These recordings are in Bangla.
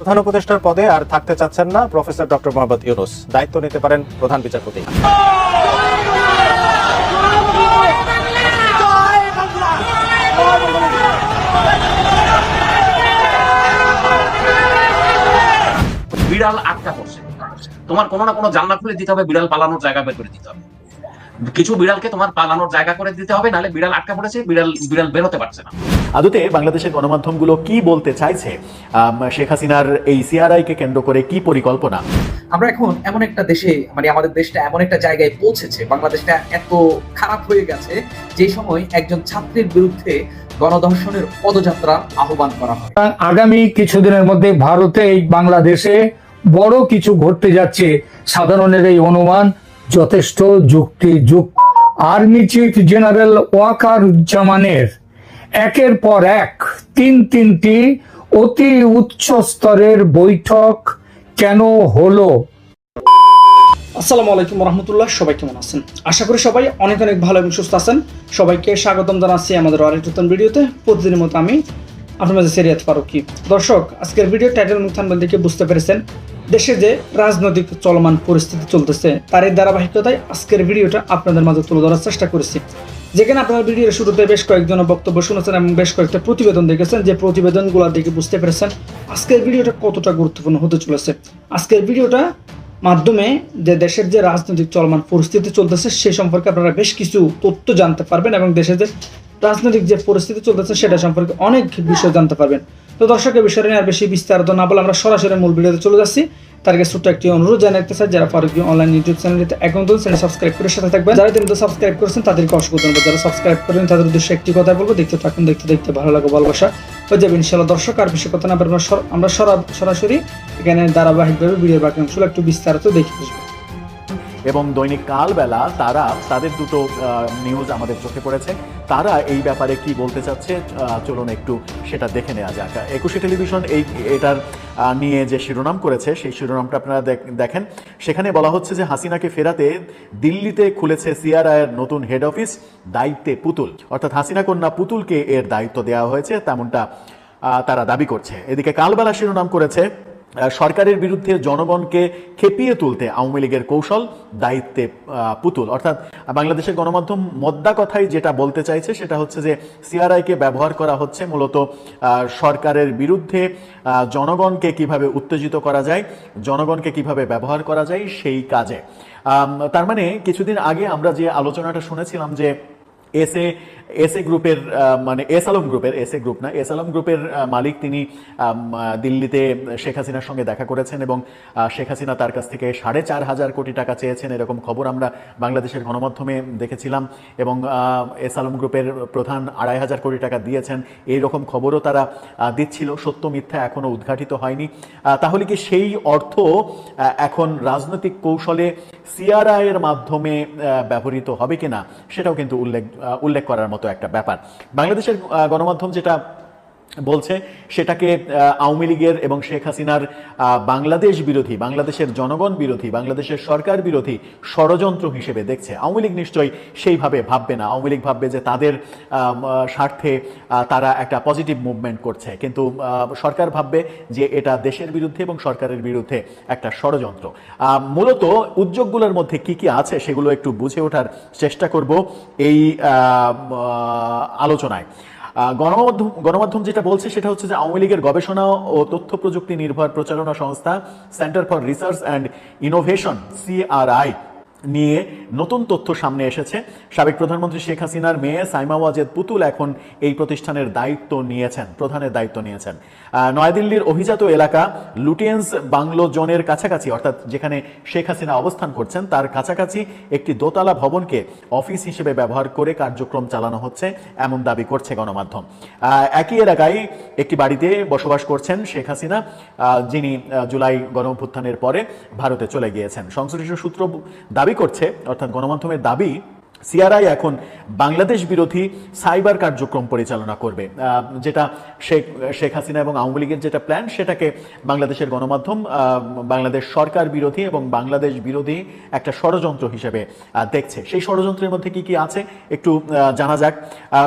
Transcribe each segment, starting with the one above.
প্রধান উপদেষ্টার পদে আর থাকতে চাচ্ছেন না প্রফেসর ডক্টর মোহাম্মদ ইউনুস। দায়িত্ব নিতে পারেন প্রধান বিচারপতি। বিড়াল আটকা পড়ছে। তোমার কোনো না কোনো জানলা খুলে দিতে হবে, বিড়াল পালানোর জায়গা বের করে দিতে হবে। কিছু বিড়ালকে তোমার পালানোর জায়গা করে দিতে হবে নাহলে বিড়াল আটকা পড়েছে বিড়াল বিড়াল বেরোতে পারছে না। আদতে বাংলাদেশের গণমাধ্যমগুলো কি বলতে চাইছে? শেখ হাসিনার এই সিআরআই কে কেন্দ্র করে কি পরিকল্পনা? আমরা এখন এমন একটা দেশে মানে আমাদের দেশটা এমন একটা জায়গায় পৌঁছেছে বাংলাদেশটা এত খারাপ হয়ে গেছে যে সময় একজন ছাত্রের বিরুদ্ধে গণধর্ষণের পদযাত্রা আহ্বান করা হয়। আগামী কিছুদিনের মধ্যে ভারতে এই বাংলাদেশে বড় কিছু ঘটতে যাচ্ছে সাধারণের এই অনুমান। যথেষ্ট যুক্তিযুক্ত আর্মি চিফ জেনারেল ওয়াকারুজ্জামানের একের পর এক তিন তিনটি অতি উচ্চ স্তরের বৈঠক কেন হলো? আসসালামু আলাইকুম রহমতুল্লাহ, সবাই কেমন আছেন? আশা করি সবাই অনেক অনেক ভালো এবং সুস্থ আছেন। সবাইকে স্বাগতম জানাচ্ছি আমাদের আরেক নতুন ভিডিওতে। প্রতিদিনের মতো আমি আপনার মাঝে সেরিয়াত ফারুকি। দর্শক, আজকের ভিডিও টাইটেল মুথান দেখে বুঝতে পেরেছেন? দেশে যে রাজনৈতিক চলমান পরিস্থিতি চলতেছে তার এই ধারাবাহিকতায় আজকের ভিডিওটা আপনাদের মাঝে তুলে ধরার চেষ্টা করেছি। যেখানে আপনারা ভিডিওর শুরুতে বেশ কয়েকজন বক্তব্য শুনেছেন এবং বেশ কয়েকটা প্রতিবেদন দেখেছেন, যে প্রতিবেদনগুলো দেখে বুঝতে পেরেছেন আজকের ভিডিওটা কতটা গুরুত্বপূর্ণ হতে চলেছে। আজকের ভিডিওটা মাধ্যমে যে দেশের যে রাজনৈতিক চলমান পরিস্থিতি চলতেছে, সে সম্পর্কে আপনারা বেশ কিছু তথ্য জানতে পারবেন এবং দেশের যে রাজনৈতিক যে পরিস্থিতি চলতেছে সেটা সম্পর্কে অনেক বিষয় জানতে পারবেন। তো দর্শকের বিষয় নিয়ে আর বেশি বিস্তারিত না বলে আমরা সরাসরি মূল ভিডিওতে চলে যাচ্ছি। তার আগে ছোট্ট একটি অনুরোধ জানাতে চাই, যারা ফারুকি অনলাইন ইউটিউব চ্যানেলটিতে তো চ্যানেল সাবস্ক্রাইব করে সাথে থাকবেন। যারা কিন্তু সাবস্ক্রাইব করেছেন, তাদেরকে অসংখ্য ধন্যবাদ। যারা সাবস্ক্রাইব করেন তাদের উদ্দেশ্যে একটি কথা বলব, দেখতে থাকুন, দেখতে দেখতে ভালো লাগে ভালোবাসা হয়ে যাবে ইনশাল্লাহ দর্শক, আর বেশি কথা না আমরা সর- আমরা সরা- সরাসরি এখানে ধারাবাহিকভাবে ভিডিও বাকি অংশগুলো একটু বিস্তারিত দেখে আসব। এবং দৈনিক কালবেলা তারা, তাদের দুটো নিউজ আমাদের চোখে পড়েছে। তারা এই ব্যাপারে কি বলতে চাচ্ছে চলুন একটু সেটা দেখে নেওয়া যাক। একুশে টেলিভিশন এই, এটার নিয়ে যে শিরোনাম করেছে, সেই শিরোনামটা আপনারা দেখ- দেখেন। সেখানে বলা হচ্ছে যে হাসিনাকে ফেরাতে দিল্লিতে খুলেছে সিআরআইয়ের নতুন হেড অফিস দায়িত্বে পুতুল। অর্থাৎ হাসিনা কন্যা পুতুলকে এর দায়িত্ব দেওয়া হয়েছে, তেমনটা তারা দাবি করছে। এদিকে কালবেলা শিরোনাম করেছে সরকারের বিরুদ্ধে জনগণকে খেপিয়ে তুলতে আওয়ামী লীগের কৌশল, দায়িত্বে পুতুল। অর্থাৎ বাংলাদেশের গণমাধ্যম মদ্দা কথাই যেটা বলতে চাইছে সেটা হচ্ছে যে সিআরআইকে ব্যবহার করা হচ্ছে মূলত সরকারের বিরুদ্ধে জনগণকে কীভাবে উত্তেজিত করা যায়, জনগণকে কীভাবে ব্যবহার করা যায় সেই কাজে। তার মানে কিছুদিন আগে আমরা যে আলোচনাটা শুনেছিলাম যে এসএ এসএ গ্রুপের মানে এস আলম গ্রুপের, এসএ গ্রুপ না, এস আলম গ্রুপের মালিক তিনি দিল্লিতে শেখ হাসিনার সঙ্গে দেখা করেছেন এবং শেখ হাসিনা তার কাছ থেকে সাড়ে চার হাজার কোটি টাকা চেয়েছেন এরকম খবর আমরা বাংলাদেশের গণমাধ্যমে দেখেছিলাম এবং এস আলম গ্রুপের প্রধান আড়াই হাজার কোটি টাকা দিয়েছেন। এই রকম খবরও তারা দিচ্ছিল। সত্য মিথ্যা এখনও উদ্ঘাটিত হয়নি। তাহলে কি সেই অর্থ এখন রাজনৈতিক কৌশলে সিআরআই এর মাধ্যমে ব্যবহৃত হবে কিনা সেটাও কিন্তু উল্লেখ উল্লেখ করার মতো একটা ব্যাপার। বাংলাদেশের গণমাধ্যম যেটা বলছে, সেটাকে আওয়ামী লীগের এবং শেখ হাসিনার বাংলাদেশ বিরোধী, বাংলাদেশের জনগণ বিরোধী, বাংলাদেশের সরকার বিরোধী ষড়যন্ত্র হিসেবে দেখছে। আওয়ামী লীগ নিশ্চয়ই সেইভাবে ভাববে না। আওয়ামী লীগ ভাববে যে তাদের স্বার্থে তারা একটা পজিটিভ মুভমেন্ট করছে। কিন্তু সরকার ভাববে যে এটা দেশের বিরুদ্ধে এবং সরকারের বিরুদ্ধে একটা ষড়যন্ত্র। মূলত উদ্যোগগুলোর মধ্যে কি কি আছে সেগুলো একটু বুঝে ওঠার চেষ্টা করব এই আলোচনায়। গণমাধ্যম গণমাধ্যম যেটা বলছে সেটা হচ্ছে যে আওয়ামী লীগের গবেষণা ও তথ্য প্রযুক্তি নির্ভর প্রচারণা সংস্থা centre for research and innovation CRI নিয়ে নতুন তথ্য সামনে এসেছে। সাবেক প্রধানমন্ত্রী শেখ হাসিনার মেয়ে সাইমা ওয়াজেদ পুতুল এখন এই প্রতিষ্ঠানের দায়িত্ব নিয়েছেন, প্রধানের দায়িত্ব নিয়েছেন। নয়াদিল্লির অভিজাত এলাকা লুটিয়েন্স বাংলো জোনের কাছাকাছি, অর্থাৎ যেখানে শেখ হাসিনা অবস্থান করছেন, তার কাছাকাছি একটি দোতলা ভবনকে অফিস হিসেবে ব্যবহার করে কার্যক্রম চালানো হচ্ছে, এমন দাবি করছে গণমাধ্যম। একই এলাকায় একটি বাড়িতে বসবাস করছেন শেখ হাসিনা যিনি জুলাই গণঅভ্যুত্থানের পরে ভারতে চলে গিয়েছেন। সংশ্লিষ্ট সূত্র দাবি করছে অর্থাৎ গণমাধ্যমের দাবি সিআরআই এখন বাংলাদেশ বিরোধী সাইবার কার্যক্রম পরিচালনা করবে। যেটা শেখ শেখ হাসিনা এবং আওয়ামী লীগের যেটা প্ল্যান সেটাকে বাংলাদেশের গণমাধ্যম বাংলাদেশ সরকার বিরোধী এবং বাংলাদেশ বিরোধী একটা ষড়যন্ত্র হিসেবে দেখছে। সেই ষড়যন্ত্রের মধ্যে কি কি আছে একটু জানা যাক।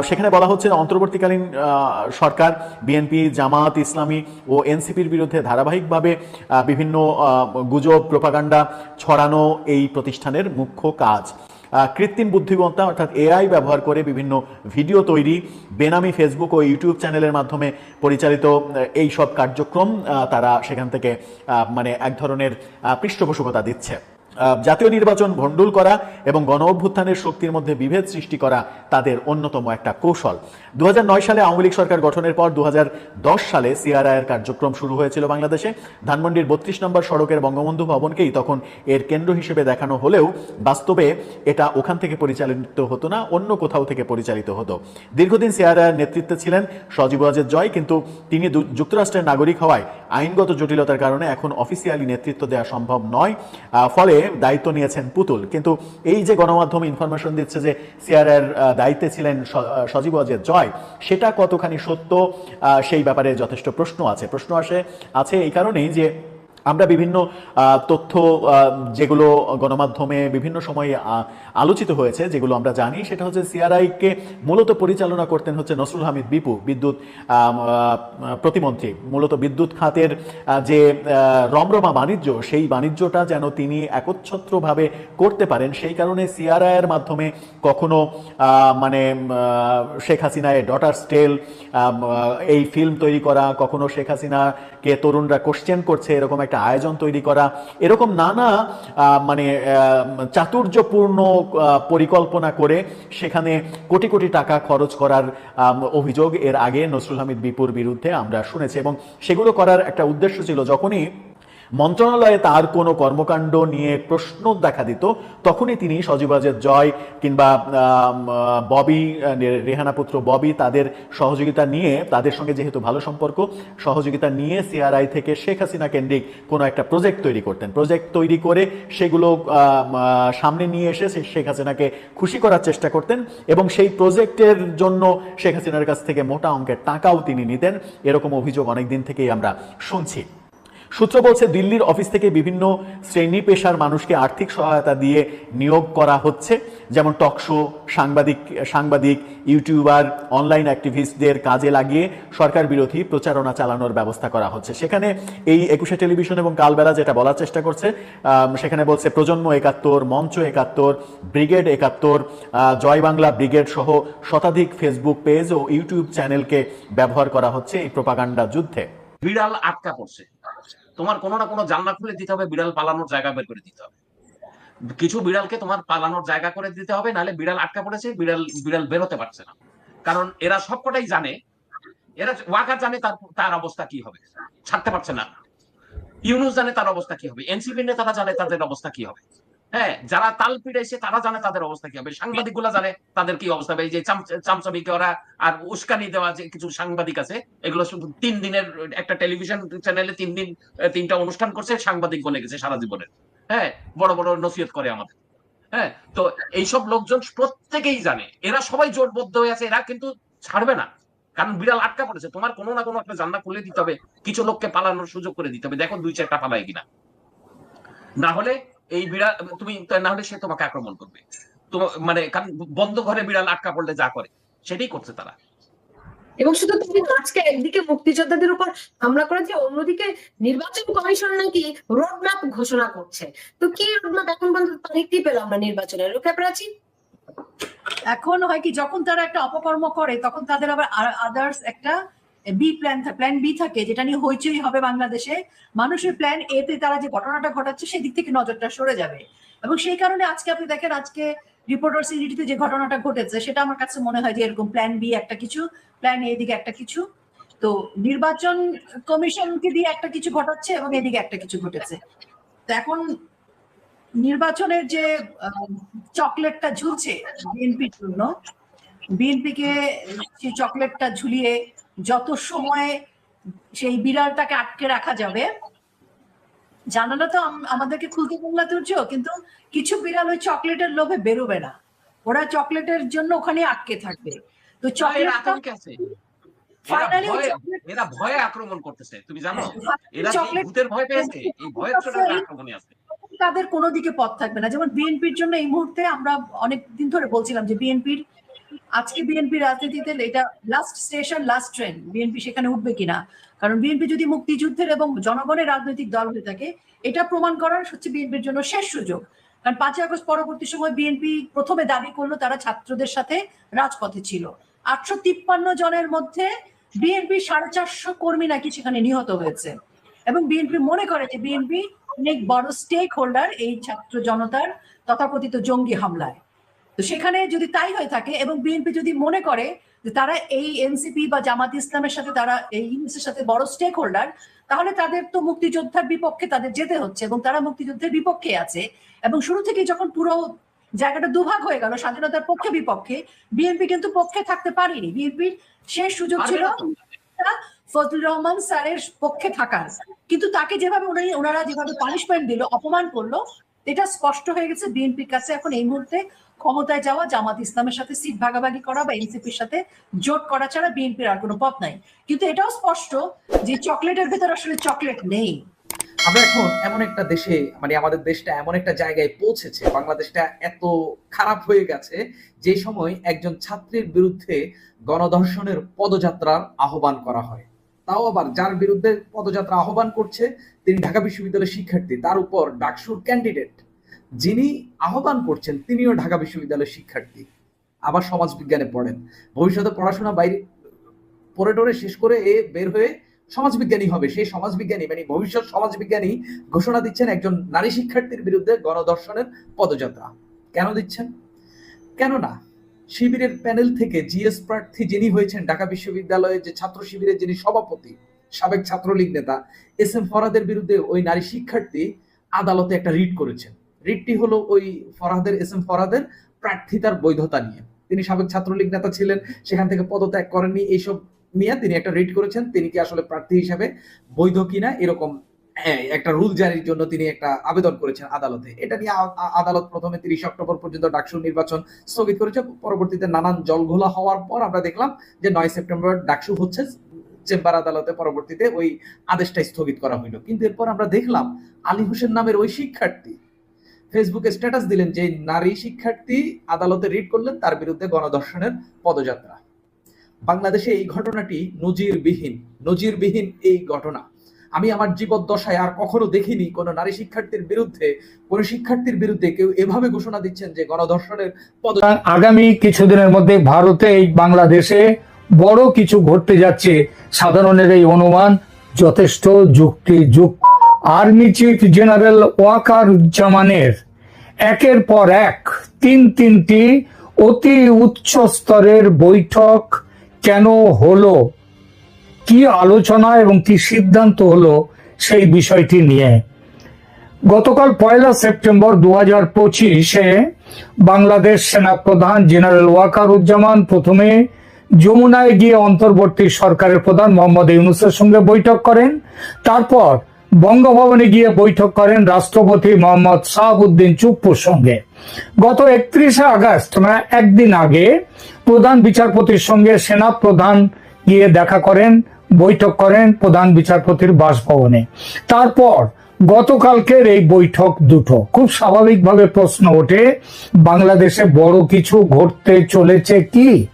সেখানে বলা হচ্ছে অন্তর্বর্তীকালীন সরকার, বিএনপি জামাত ইসলামী ও এনসিপির বিরুদ্ধে ধারাবাহিকভাবে বিভিন্ন গুজব, প্রোপাগান্ডা ছড়ানো এই প্রতিষ্ঠানের মুখ্য কাজ। কৃত্রিম বুদ্ধিমত্তা, অর্থাৎ এআই ব্যবহার করে বিভিন্ন ভিডিও তৈরি। বেনামি ফেসবুক ও ইউটিউব চ্যানেলের মাধ্যমে পরিচালিত এই সব কার্যক্রম তারা সেখান থেকে মানে এক ধরনের পৃষ্ঠপোষকতা দিচ্ছে। জাতীয় নির্বাচন ভণ্ডুল করা এবং গণ অভ্যুত্থানের শক্তির মধ্যে বিভেদ সৃষ্টি করা তাদের অন্যতম একটা কৌশল। দু হাজার নয় সালে আওয়ামী লীগ সরকার গঠনের পর দু হাজার দশ সালে সিআরআইয়ের কার্যক্রম শুরু হয়েছিল বাংলাদেশে। ধানমন্ডির বত্রিশ নম্বর সড়কের বঙ্গবন্ধু ভবনকেই তখন এর কেন্দ্র হিসেবে দেখানো হলেও বাস্তবে এটা ওখান থেকে পরিচালিত হতো না, অন্য কোথাও থেকে পরিচালিত হতো। দীর্ঘদিন সিআরআইয়ের নেতৃত্বে ছিলেন সজীব ওয়াজেদ জয়, কিন্তু তিনি যুক্তরাষ্ট্রের নাগরিক হওয়ায় আইনগত জটিলতার কারণে এখন অফিসিয়ালি নেতৃত্ব দেওয়া সম্ভব নয়। ফলে দায়িত্ব নিয়েছেন পুতুল। কিন্তু এই যে গণমাধ্যম ইনফরমেশন দিচ্ছে যে সিআরআর দায়িত্বে ছিলেন সজীব যে জয়, সেটা কতখানি সত্য সেই ব্যাপারে যথেষ্ট প্রশ্ন আছে। প্রশ্ন আসে, আছে এই কারণেই যে আমরা বিভিন্ন তথ্য যেগুলো গণমাধ্যমে বিভিন্ন সময়ে আলোচিত হয়েছে, যেগুলো আমরা জানি, সেটা হচ্ছে সিআরআইকে মূলত পরিচালনা করতেন হচ্ছে নসরুল হামিদ বিপু, বিদ্যুৎ প্রতিমন্ত্রী। মূলত বিদ্যুৎ খাতের যে রমরমা বাণিজ্য, সেই বাণিজ্যটা যেন তিনি একচ্ছত্রভাবে করতে পারেন, সেই কারণে সিআরআইয়ের মাধ্যমে কখনো মানে শেখ হাসিনায় ডটার স্টেল এই ফিল্ম তৈরি করা, কখনো শেখ হাসিনাকে তরুণরা কোশ্চেন করছে, এরকম একটা আয়োজন তৈরি করা। এরকম নানা মানে চাতুর্যপূর্ণ পরিকল্পনা করে সেখানে কোটি কোটি টাকা খরচ করার অভিযোগ। এর আগে নসরুল হামিদ বিপুর বিরুদ্ধে আমরা শুনেছি এবং সেগুলো করার একটা উদ্দেশ্য ছিল। যখনই মন্ত্রণালয়ে তার কোনো কর্মকাণ্ড নিয়ে প্রশ্ন দেখা দিত তখনই তিনি সজীবাজের জয় কিংবা ববি আহ, রেহানা পুত্র ববি তাদের সহযোগিতা নিয়ে তাদের সঙ্গে যেহেতু ভালো সম্পর্ক সহযোগিতা নিয়ে সিআরআই থেকে শেখ হাসিনা কেন্দ্রিক কোনো একটা প্রজেক্ট তৈরি করতেন। প্রজেক্ট তৈরি করে সেগুলো সামনে নিয়ে এসে শেখ হাসিনাকে খুশি করার চেষ্টা করতেন এবং সেই প্রজেক্টের জন্য শেখ হাসিনার কাছ থেকে মোটা অঙ্কের টাকাও তিনি নিতেন। এরকম অভিযোগ অনেক দিন থেকেই আমরা শুনছি। সূত্র বলছে, দিল্লির অফিস থেকে বিভিন্ন শ্রেণি পেশার মানুষকে আর্থিক সহায়তা দিয়ে নিয়োগ করা হচ্ছে। যেমন টকশো সাংবাদিক সাংবাদিক, ইউটিউবার, অনলাইন অ্যাক্টিভিস্টদের কাজে লাগিয়ে সরকার বিরোধী প্রচারণা চালানোর ব্যবস্থা করা হচ্ছে। সেখানে এই একুশে টেলিভিশন এবং কালবেলা যেটা বলার চেষ্টা করছে সেখানে বলছে, প্রজন্ম একাত্তর, মঞ্চ একাত্তর, ব্রিগেড একাত্তর জয় বাংলা ব্রিগেড সহ শতাধিক ফেসবুক পেজ ও ইউটিউব চ্যানেলকে ব্যবহার করা হচ্ছে এই প্রোপাগান্ডা যুদ্ধে। বিড়াল আটকা পড়ছে। তোমার কোনো না কোনো জানলা খুলে দিতে হবে, বিড়াল পালানোর জায়গা বের করে দিতে হবে। কিছু বিড়ালকে তোমার পালানোর জায়গা করে দিতে হবে, নাহলে বিড়াল আটকা পড়েছে, বিড়াল বিড়াল বেরোতে পারছে না। কারণ এরা সবকটাই জানে, এরা ওয়াকার জানে তার তার অবস্থা কি হবে, ছাড়তে পারছে না। ইউনুস জানে তার অবস্থা কি হবে এনসিপি নেতারা জানে তাদের অবস্থা কি হবে। হ্যাঁ যারা তাল পিড়াইছে তারা জানে তাদের অবস্থা কি হবে। সাংবাদিকগুলা জানে তাদের কি অবস্থা হবে। এই যে চামচাবিকে ওরা আর উস্কানি দেওয়া যে কিছু সাংবাদিক আছে, এগুলো শুধু তিন দিনের একটা টেলিভিশন চ্যানেলে তিন দিন তিনটা অনুষ্ঠান করছে, সাংবাদিক বনে গেছে সারা জীবনের হ্যাঁ বড় বড় নসিহত করে আমাদের। হ্যাঁ তো এইসব লোকজন প্রত্যেকেই জানে। এরা সবাই জোটবদ্ধ হয়ে আছে, এরা কিন্তু ছাড়বে না। কারণ বিড়াল আটকা পড়েছে, তোমার কোনো না কোনো একটা জানলা খুলে দিতে হবে, কিছু লোককে পালানোর সুযোগ করে দিতে হবে। দেখো দুই চারটা পালায় কিনা। না হলে এই বিড়াল তুমি না হলে সে তোমাকে আক্রমণ করবে। মানে কারণ বন্ধ ঘরে বিড়াল আটকা পড়লে যা করে সেটাই করছে তারা। এবং শুধু না, আজকে একদিকে মুক্তিযোদ্ধাদের উপর হামলা করেছে অন্যদিকে নির্বাচন কমিশন নাকি রোডম্যাপ ঘোষণা করছে। তো কি রোডম্যাপ এখন পর্যন্ত তারিখটি পেলাম না নির্বাচনের রুখে প্রাচী? এখন হয় কি যখন তারা একটা অপকর্ম করে তখন তাদের আবার আদার্স একটা বি প্ল্যান প্ল্যান বি থাকে, যেটা নিয়ে হইচই হবে বাংলাদেশে, মানুষের প্ল্যান এ তে তারা যে ঘটনাটা ঘটাচ্ছে সেদিক থেকে নজরটা সরে যাবে। এবং সেই কারণে আজকে আপনি দেখেন, আজকে রিপোর্টার সিডিটিতে যে ঘটনাটা ঘটেছে, সেটা আমার কাছে মনে হয় যে এরকম প্ল্যান বি একটা কিছু প্ল্যান এ দিকে একটা কিছু। তো নির্বাচন কমিশনকে দিয়ে একটা কিছু ঘটাচ্ছে এবং এদিকে একটা কিছু ঘটেছে। তো এখন নির্বাচনের যে চকলেটটা ঝুলছে বিএনপির জন্য বিএনপিকে সেই চকলেটটা ঝুলিয়ে যত সময় সেই বিড়ালটাকে আটকে রাখা যাবে জানালা তো আমাদেরকে খুলতে বললা তুর্য কিন্তু কিছু বিড়াল ওই চকলেটের লোভে বেরোবে না। ওরা চকলেটের জন্য ওখানে আটকে থাকবে। তো এরা ফাইনালি ভয়ে আক্রমণ করতেছে তুমি জানো? এরা চকলেট ভূতের ভয় পেয়েছে এই ভয়ের আক্রমণে আছে। তাদের কোনো দিকে পথ থাকবে না। যেমন বিএনপির জন্য এই মুহূর্তে আমরা অনেক দিন ধরে বলছিলাম যে বিএনপির আজকে বিএনপি রাজনীতিতে এটা last station last train BNP সেখানে উঠবে কিনা? কারণ বিএনপি যদি মুক্তিযুদ্ধের এবং জনগণের রাজনৈতিক দল হয়ে থাকে, এটা প্রমাণ করার হচ্ছে বিএনপির জন্য শেষ সুযোগ। কারণ পাঁচই আগস্ট পরবর্তী সময় বিএনপি প্রথমে দাবি করল তারা ছাত্রদের সাথে রাজপথে ছিল। আটশো তিপ্পান্ন জনের মধ্যে বিএনপি সাড়ে চারশো কর্মী নাকি সেখানে নিহত হয়েছে। এবং বিএনপি মনে করে যে বিএনপি অনেক বড় স্টেক হোল্ডার এই ছাত্র জনতার তথাকথিত জঙ্গি হামলায়। তো সেখানে যদি তাই হয়ে থাকে এবং বিএনপি যদি মনে করে যে তারা এই এনসিপি বা জামাত ইসলামের সাথে তারা এই ইউনিসের সাথে বড় স্টেক হোল্ডার তাহলে তাদের তো মুক্তিযোদ্ধার বিপক্ষে তাদের যেতে হচ্ছে এবং তারা মুক্তিযুদ্ধের বিপক্ষে আছে। এবং শুরু থেকে যখন পুরো জায়গাটা দুভাগ হয়ে গেল স্বাধীনতার পক্ষে বিপক্ষে বিএনপি কিন্তু পক্ষে থাকতে পারেনি। বিএনপির শেষ সুযোগ ছিল ফজলুর রহমান স্যারের পক্ষে থাকার। কিন্তু তাকে যেভাবে উনি ওনারা যেভাবে পানিশমেন্ট দিল অপমান করল এটা স্পষ্ট হয়ে গেছে বিএনপির কাছে এখন এই মুহূর্তে ক্ষমতায় যাওয়া জামাত ইসলামের সাথে সিট ভাগাভাগি করা বা এনসিপির সাথে জোট করা ছাড়া বিএনপির আর কোনো পথ নাই। কিন্তু এটাও স্পষ্ট যে চকলেটের ভেতর আসলে চকলেট নেই। আমরা এখন এমন একটা দেশে মানে আমাদের দেশটা এমন একটা জায়গায় পৌঁছেছে, বাংলাদেশটা এত খারাপ হয়ে গেছে যে সময় একজন ছাত্রীর বিরুদ্ধে গণধর্ষণের পদযাত্রার আহ্বান করা হয়। তাও আবার যার বিরুদ্ধে পদযাত্রা আহ্বান করছে, তিনি ঢাকা বিশ্ববিদ্যালয়ের শিক্ষার্থী। তার উপর ডাকসুর ক্যান্ডিডেট যিনি আহ্বান করছেন, তিনিও ঢাকা বিশ্ববিদ্যালয়ের শিক্ষার্থী। আবার সমাজ বিজ্ঞানে পড়েন। ভবিষ্যতে পড়াশোনা বাইরে, পড়ে টরে শেষ করে এ বের হয়ে সমাজবিজ্ঞানী হবে। সেই সমাজবিজ্ঞানী মানে ভবিষ্যৎ সমাজবিজ্ঞানী ঘোষণা দিচ্ছেন একজন নারী শিক্ষার্থীর বিরুদ্ধে গণদর্শনের পদযাত্রা। কেন দিচ্ছেন? কেন না শিবিরের প্যানেল থেকে জিএস প্রার্থী যিনি হয়েছেন ঢাকা বিশ্ববিদ্যালয়ের যে ছাত্র শিবিরের যিনি সভাপতি, সাবেক ছাত্রলীগ নেতা এস এম ফরাদের বিরুদ্ধে ওই নারী শিক্ষার্থী আদালতে একটা রিট করেছেন। রিটটি হলো ওই ফরাদের, এস এম ফরাদের প্রার্থিতার বৈধতা নিয়ে। তিনি সাবেক ছাত্রলীগ নেতা ছিলেন, সেখান থেকে পদত্যাগ করেননি, এইসব নিয়ে তিনি একটা রিট করেছেন। তিনি কি আসলে প্রার্থী হিসাবে বৈধ কিনা, এরকম হ্যাঁ, একটা রুল জারির জন্য তিনি একটা আবেদন করেছেন আদালতে। এটা নিয়ে আদালত প্রথমে তিরিশ অক্টোবর পর্যন্ত ডাকসু নির্বাচন স্থগিত করেছে। পরবর্তীতে নানান জলঘোলা হওয়ার পর আমরা দেখলাম যে নয় সেপ্টেম্বর ডাকসু হচ্ছে চেম্বার আদালতে পরবর্তীতে ওই আদেশটা স্থগিত করা হইল। কিন্তু এরপর আমরা দেখলাম আলী হোসেন নামের ওই শিক্ষার্থী ফেসবুকে স্ট্যাটাস দিলেন যে নারী শিক্ষার্থী আদালতে রিট করলেন তার বিরুদ্ধে গণধর্ষণের পদযাত্রা। বাংলাদেশে এই ঘটনাটি নজিরবিহীন নজিরবিহীন এই ঘটনা। আমি আমার জীবদ্দশায় আর কখনো দেখিনি কোনো নারী শিক্ষার্থীর বিরুদ্ধে, কোনো শিক্ষার্থীর বিরুদ্ধে কেউ এভাবে ঘোষণা দিচ্ছেন যে গণধর্ষণের পদ আগামী কিছুদিনের মধ্যে ভারতে এই বাংলাদেশে বড় কিছু ঘটতে যাচ্ছে। সাধারণের এই অনুমান যথেষ্ট যুক্তিযুক্ত। আর্মি চিফ জেনারেল ওয়াকারুজ্জামানের একের পর এক তিন তিনটি অতি উচ্চ স্তরের বৈঠক কেন হলো? কি আলোচনা এবং কি সিদ্ধান্ত হলো সেই বিষয়টি নিয়ে। গতকাল পয়লা সেপ্টেম্বর দু হাজার পঁচিশে বাংলাদেশ সেনাপ্রধান জেনারেল ওয়াকারুজ্জামান প্রথমে যমুনায় গিয়ে অন্তর্বর্তী সরকারের প্রধান মোহাম্মদ ইউনুসের সঙ্গে বৈঠক করেন। তারপর বঙ্গভবনে গিয়ে বৈঠক করেন রাষ্ট্রপতি মোহাম্মদ শাহাবুদ্দিন চুপ্পুর সঙ্গে। গত একত্রিশে আগস্ট মানে একদিন আগে, প্রধান বিচারপতির সঙ্গে সেনা প্রধান গিয়ে দেখা করেন বৈঠক করেন প্রধান বিচারপতির বাসভবনে। তারপর গতকালকের এই বৈঠক দুটো। খুব স্বাভাবিকভাবে প্রশ্ন ওঠে, বাংলাদেশে বড় কিছু ঘটতে চলেছে কি?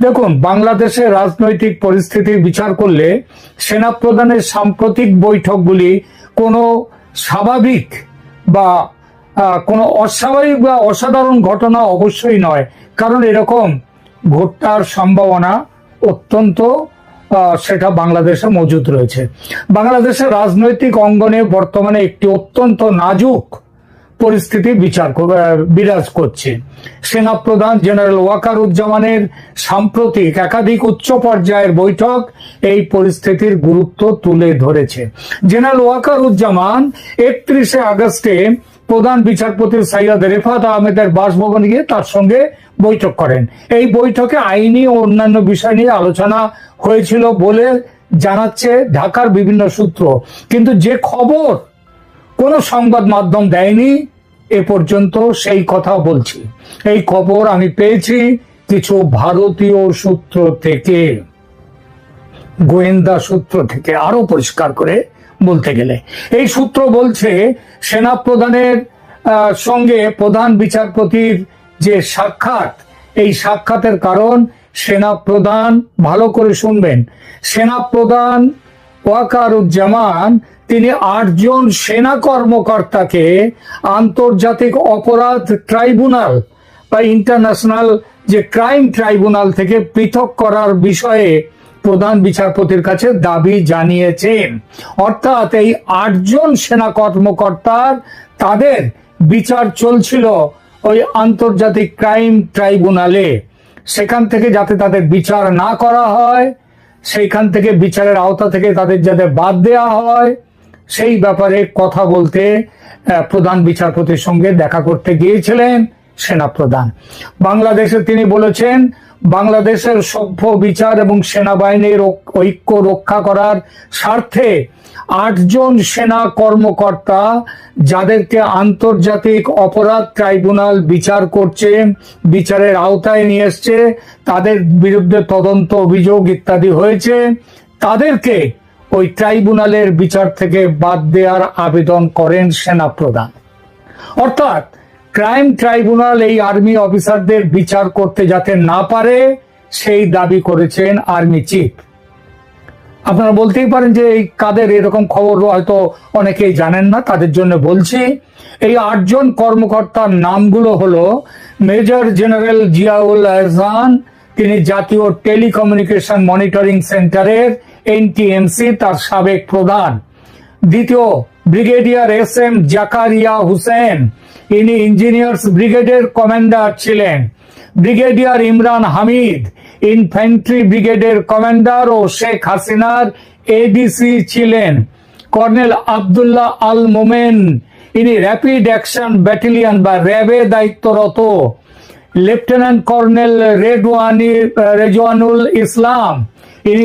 দেখুন বাংলাদেশের রাজনৈতিক পরিস্থিতির বিচার করলে সেনাপ্রধানের সাম্প্রতিক বৈঠকগুলি কোনো স্বাভাবিক বা কোনো অস্বাভাবিক বা অসাধারণ ঘটনা অবশ্যই নয়। কারণ এরকম ঘটার সম্ভাবনা অত্যন্ত সেটা বাংলাদেশে মজুদ রয়েছে। বাংলাদেশের রাজনৈতিক অঙ্গনে বর্তমানে একটি অত্যন্ত নাজুক পরিস্থিতি বিচার বিরাজ করছে। সেনাপ্রধান জেনারেল ওয়াকারুজ্জামানের সাম্প্রতিক একাধিক উচ্চ পর্যায়ের বৈঠক এই পরিস্থিতির গুরুত্ব তুলে ধরেছে। জেনারেল ওয়াকারুজ্জামান একত্রিশে আগস্টে প্রধান বিচারপতির সৈয়দ রেফাত আহমেদের বাসভবনে গিয়ে তার সঙ্গে বৈঠক করেন। এই বৈঠকে আইনি ও অন্যান্য বিষয় নিয়ে আলোচনা হয়েছিল বলে জানাচ্ছে ঢাকার বিভিন্ন সূত্র। কিন্তু যে খবর কোনো সংবাদ মাধ্যম দেয়নি, এ পর্যন্ত সেই কথা বলছি। এই খবর আমি পেয়েছি কিছু ভারতীয় সূত্র থেকে। গোয়েন্দা সূত্র থেকে আরও পরিষ্কার করে বলতে গেলে। এই সূত্র বলছে সেনা প্রধানের সঙ্গে প্রধান বিচারপতির যে সাক্ষাৎ, এই সাক্ষাতের কারণ সেনা প্রধান ভালো করে শুনবেন। সেনা প্রধান ওয়াকারুজ্জামান, তিনি আটজন সেনা কর্মকর্তাকে আন্তর্জাতিক অপরাধ ট্রাইব্যুনাল বা ইন্টারন্যাশনাল যে ক্রাইম ট্রাইব্যুনাল থেকে পৃথক করার বিষয়ে প্রধান বিচারপতির কাছে দাবি জানিয়েছেন। অর্থাৎ এই আটজন সেনা কর্মকর্তার তাদের বিচার চলছিল ওই আন্তর্জাতিক ক্রাইম ট্রাইব্যুনালে, সেখান থেকে যাতে তাদের বিচার না করা হয়, সেইখান থেকে বিচারের আওতা থেকে তাদের যাতে বাদ দেওয়া হয়, সেই ব্যাপারে কথা বলতে প্রধান বিচারপতির সঙ্গে দেখা করতে গিয়েছিলেন। সেনাপ্রধান। বাংলাদেশে তিনি বলেছেন, বাংলাদেশের সভ্য বিচার এবং সেনাবাহিনীর ঐক্য রক্ষা করার স্বার্থে আটজন সেনা কর্মকর্তা যাদেরকে আন্তর্জাতিক অপরাধ ট্রাইব্যুনাল বিচার করছে, বিচারের আওতায় নিয়ে এসছে, তাদের বিরুদ্ধে তদন্ত অভিযোগ ইত্যাদি হয়েছে, তাদেরকে ওই ট্রাইব্যুনালের বিচার থেকে বাদ দেওয়ার আবেদন করেন সেনাপ্রধান। অর্থাৎ ক্রাইম ট্রাইব্যুনাল এই আর্মি অফিসারদের বিচার করতে যাতে না পারে, সেই দাবি করেছেন আর্মি চিফ। আপনারা বলতেই পারেন যে এই কাদের এরকম খবর হয়তো অনেকেই জানেন না, তাদের জন্য বলছি। এই আটজন কর্মকর্তার নামগুলো হলো মেজর জেনারেল জিয়াউল আহসান, তিনি জাতীয় টেলিকমিউনিকেশন মনিটরিং সেন্টারের এনটিএমসি, তার সাবেক প্রধান। দ্বিতীয় brigadier S M Zakaria Hussain. ইনি ইঞ্জিনিয়ার্স ব্রিগেডের কমান্ডার ছিলেন। ব্রিগেডিয়ার ইমরান হামিদ, ইনফ্যান্ট্রি ব্রিগেডের কমান্ডার ও শেখ হাসিনার এডিসি ছিলেন। কর্নেল আবদুল্লাহ আল মোমেন, ইনি র্যাপিড অ্যাকশন ব্যাটালিয়ন বা র্যাবে দায়িত্বরত। লেফটেন্যান্ট কর্নেল রেডওয়ানি রেজওয়ানুল ইসলাম, ইনি